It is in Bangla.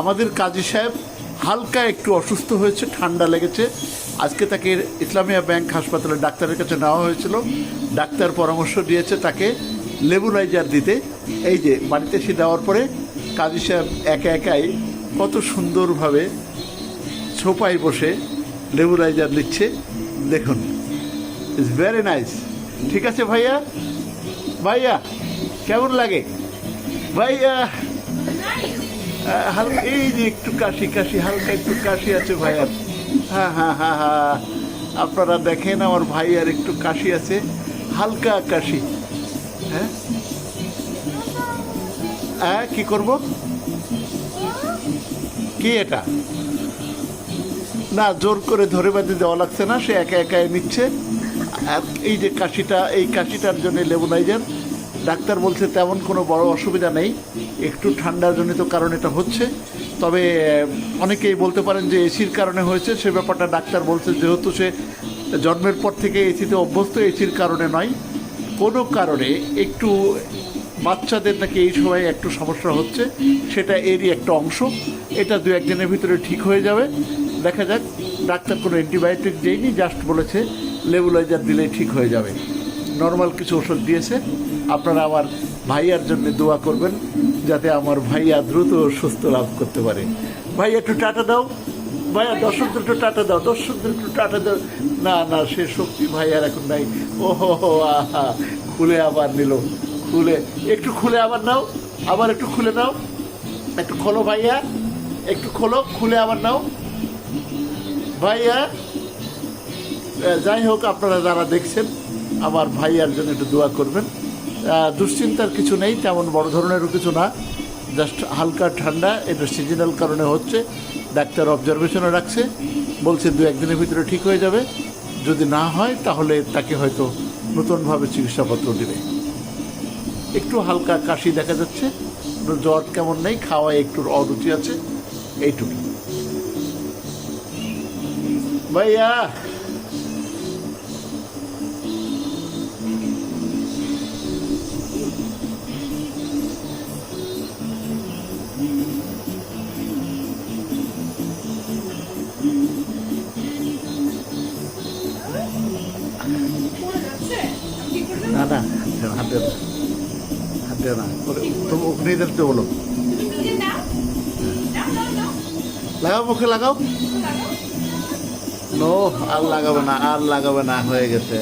আমাদের কাজী সাহেব হালকা একটু অসুস্থ হয়েছে, ঠান্ডা লেগেছে। আজকে তাকে ইসলামিয়া ব্যাংক হাসপাতালে ডাক্তারের কাছে নেওয়া হয়েছিল। ডাক্তার পরামর্শ দিয়েছে তাকে লেবুলাইজার দিতে। এই যে বাড়িতে এসে দেওয়ার পরে কাজী সাহেব একা একাই কত সুন্দরভাবে সোফায় বসে লেবুলাইজার নিচ্ছে। দেখুন ইটস ভেরি নাইস ঠিক আছে ভাইয়া? ভাইয়া, কেমন লাগে? ভাইয়া হালকা এই যে একটু কাশি কাশি, হালকা একটু কাশি আছে ভাইয়ার হ্যাঁ হ্যাঁ হ্যাঁ হ্যাঁ। আপনারা দেখেন, আমার ভাইয়ার একটু কাশি আছে। হালকা কাশি। হ্যাঁ? হ্যাঁ কি করব? কি এটা? না, জোর করে ধরে বাঁধে দেওয়া লাগছে না, সে একা একাই নিচ্ছে। আর এই যে কাশিটা, এই কাশিটার জন্য লেবুনাইজার ডাক্তার বলছে তেমন কোনো বড় অসুবিধা নেই, একটু ঠান্ডাজনিত কারণ এটা হচ্ছে। তবে, অনেকেই বলতে পারেন যে এসির কারণে হয়েছে, সে ব্যাপারটা ডাক্তার বলছে যেহেতু সে জন্মের পর থেকে এসিতে অভ্যস্ত, এসির কারণে নয়। কোনো কারণে একটু বাচ্চাদের নাকি এই সময় একটু সমস্যা হচ্ছে, সেটা এরই একটা অংশ। এটা দু একদিনের ভিতরে ঠিক হয়ে যাবে। দেখা যাক, ডাক্তার কোনো অ্যান্টিবায়োটিক দেয়নি, জাস্ট বলেছে লেবুলাইজার দিলেই ঠিক হয়ে যাবে। নর্মাল কিছু ওষুধ দিয়েছে। আপনারা আমার ভাইয়ার জন্য দোয়া করবেন, যাতে আমার ভাইয়া দ্রুত সুস্থ লাভ করতে পারে। ভাই একটু টাটা দাও। ভাইয়া, দর্শকদের একটু টাটা দাও। দর্শকদের একটু টাটা দাও। না না, সে শক্তি ভাইয়ার এখন নাই। ও হো হো, আহা, খুলে আবার নিল। খুলে, একটু খুলে আবার নাও। আবার একটু খুলে নাও। একটু খোলো ভাইয়া। একটু খোলো, খুলে আবার নাও। ভাইয়া যাই হোক, আপনারা যারা দেখছেন আমার ভাইয়ার জন্য একটু দোয়া করবেন। দুশ্চিন্তার কিছু নেই, তেমন বড় ধরনেরও কিছু না। জাস্ট হালকা ঠান্ডা, এটা সিজনাল কারণে হচ্ছে। ডাক্তার অবজারভেশনে রাখছে। বলছে দু একদিনের ভিতরে ঠিক হয়ে যাবে। যদি না হয়, তাহলে তাকে হয়তো নতুনভাবে চিকিৎসাপত্র দেবে। একটু হালকা কাশি দেখা যাচ্ছে। জ্বর কেমন নেই, খাওয়ায় একটু অরুচি আছে। এইটুকু। ভাইয়া! না না হাতে না হাতে না ওরে- তো ওখানে দেখতে বলো লাগাও মুখে, লাগাও। নো, আর লাগাবে না, আর লাগাবে না, হয়ে গেছে।